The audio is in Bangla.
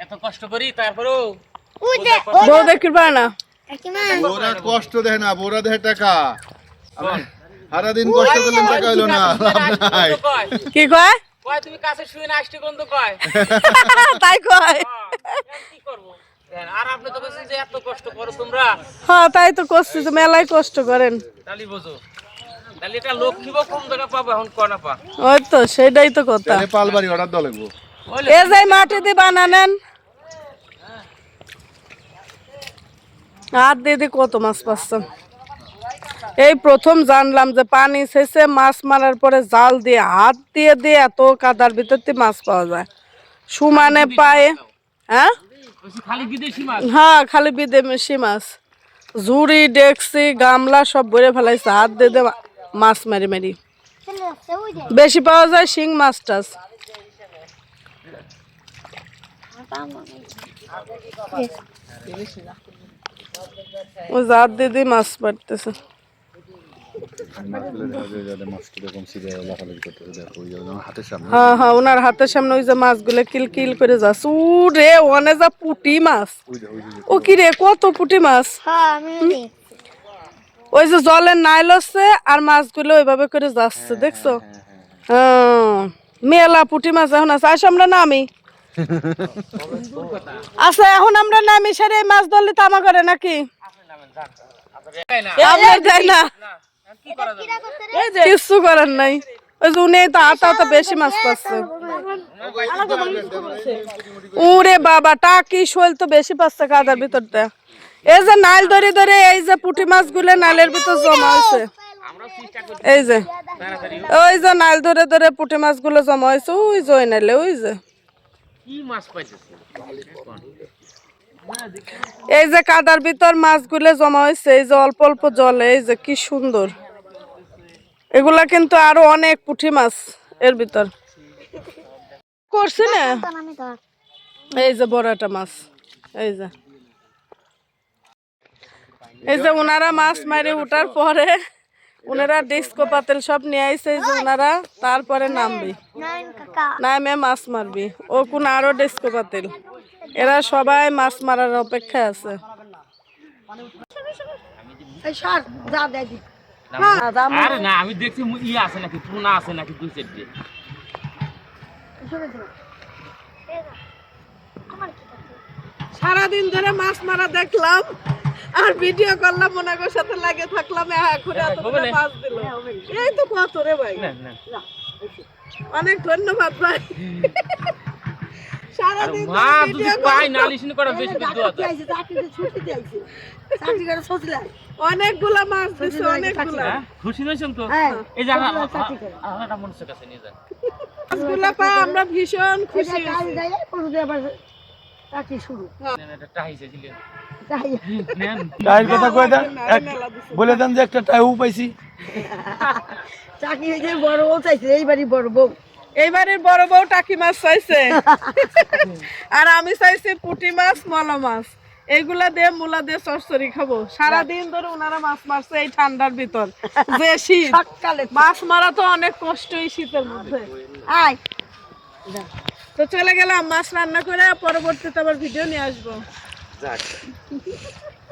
এত কষ্ট করি তারপরেও বউ দেখতে পারে না। ওরা কষ্ট দেয় না বোরা দেয় টাকা। সারাদিন কষ্ট করলেন টাকা হইল না। কি কয়? কয় তুমি কাছে শুয়ে না আসতে কোন তো কয়? তাই কয়। হ্যাঁ, কি করব? আর আপনি তো বলছেন যে এত কষ্ট করো তোমরা। হ্যাঁ তাই তো করছি তো মেলায় কষ্ট করেন। তাহলে বোঝো। তাহলে এটা কম টাকা পাবো এখন কনা পা? ওই তো সেটাই তো কথা। তাহলে পালবাড়ি অর্ডার লাগবো। এ যাই মাটি দিয়ে বানানেন আর দিদি কত মাছ পাচ্ছেন এই প্রথম জানলাম যে পানি শেষে মাছ মারার পরে জাল দিয়ে হাত দিয়ে দিয়ে এত কাদার ভিতর দিয়ে মাছ পাওয়া যায়। সুমানে পায়ে হ্যাঁ? হ্যাঁ খালি বিদেশি মাছ। ঝুড়ি ডেকসি গামলা সব ভরে ফেলাইছে। হাত দিয়ে দিয়ে মাছ মারি মারি। বেশি পাওয়া যায় শিং মাছ টাছ। ও জাত দিদি মাছ পাড়তেছে হ্যাঁ হ্যাঁ ওনার হাতের সামনে ওই যে মাছগুলো কিল কিল করে যাচ্ছে। উ রে অনে যা পুটি মাছ। ও কি রে কত পুটি মাছ? ওই যে নাইল হচ্ছে আর মাছগুলো ওইভাবে করে যাচ্ছে দেখছ? হ্যাঁ মেলা পুটি মাছ এখন আছে। আসো আমরা নামি। আচ্ছা এখন আমরা নামি সেরে মাছ ধরলে তামা করে নাকি? আপনার যায় না। কিছু করার নাই। ওই যে উনি তো আতা আতা বেশি মাছ পাচ্ছে। উরে বাবা টাকি শোল তো বেশি পাচ্ছে কাদার ভিতরটা এই যে নাইল ধরে ধরে এই যে পুঁটি মাছগুলো নালের ভিতর জমা হয়েছে। এই যে। ওই যে নাল ধরে ধরে পুঁটি মাছগুলো জমা হয়েছে ওই যে ওই নাইলে ওই যে। এই যে কাদার ভিতর মাছগুলো জমা হয়েছে, এই যে অল্প অল্প জলে, এই যে কি সুন্দর। এগুলা কিন্তু আরও অনেক পুঁটি মাছ এর ভিতর। করছি না? এই যে বড় একটা মাছ, এই যে। এই যে ওনারা মাছ মারি উঠার পরে ওনারা ডিস্কো পাতেল সব নিয়ে আইছে যে ওনারা তারপরে নামবি। নামে মাছ মারবি। ও কোন আরও ডিস্কো পাতিল। এরা সবাই মাছ মারার অপেক্ষায় আছে। আমি দেখছি ই আছে নাকি টুনা আছে নাকি দুই চারটে সারাদিন ধরে মাছ মারা দেখলাম। আর ভিডিও করলাম ওনাগোর সাথে লাগে থাকলাম এখন এতগুলো মাছ দিল। এই তো কত রে ভাই। না না। অনেক ধন্যবাদ ভাই। মা যদি পাই নালিশনি করা বেশি বিদ্যু অনেকগুলা মাছ দিছে অনেকগুলা। হ্যাঁ খুশি হয়েছেন তো? এই যে আমার আমার কাছে নিয়ে যান। মাছগুলা পাই আমরা ভীষণ খুশি এটা টাহিছে দিলেন। নেন কথা কয়ে দেন? বলে দেন যে একটা টাইউ পাইছি। চাকরি হয়েছে বড় বউ চাইছে এইবারই বড় বউ। এইবারের বড় বউ টাকি মাছ চাইছে। আর আমি চাইছি পুঁটি মাছ মলা মাছ। এইগুলা দিয়ে মূলা দিয়ে চচ্চড়ি খাব। সারাদিন ধরে ওনারা মাছ মারছে এই ঠান্ডার ভিতর। যে শীত। মাছ মারা তো অনেক কষ্ট এই শীতের মধ্যে। আয়। তো চলে গেলাম মাছ রান্না করে পরবর্তীতে আবার ভিডিও নিয়ে আসব। Exactly.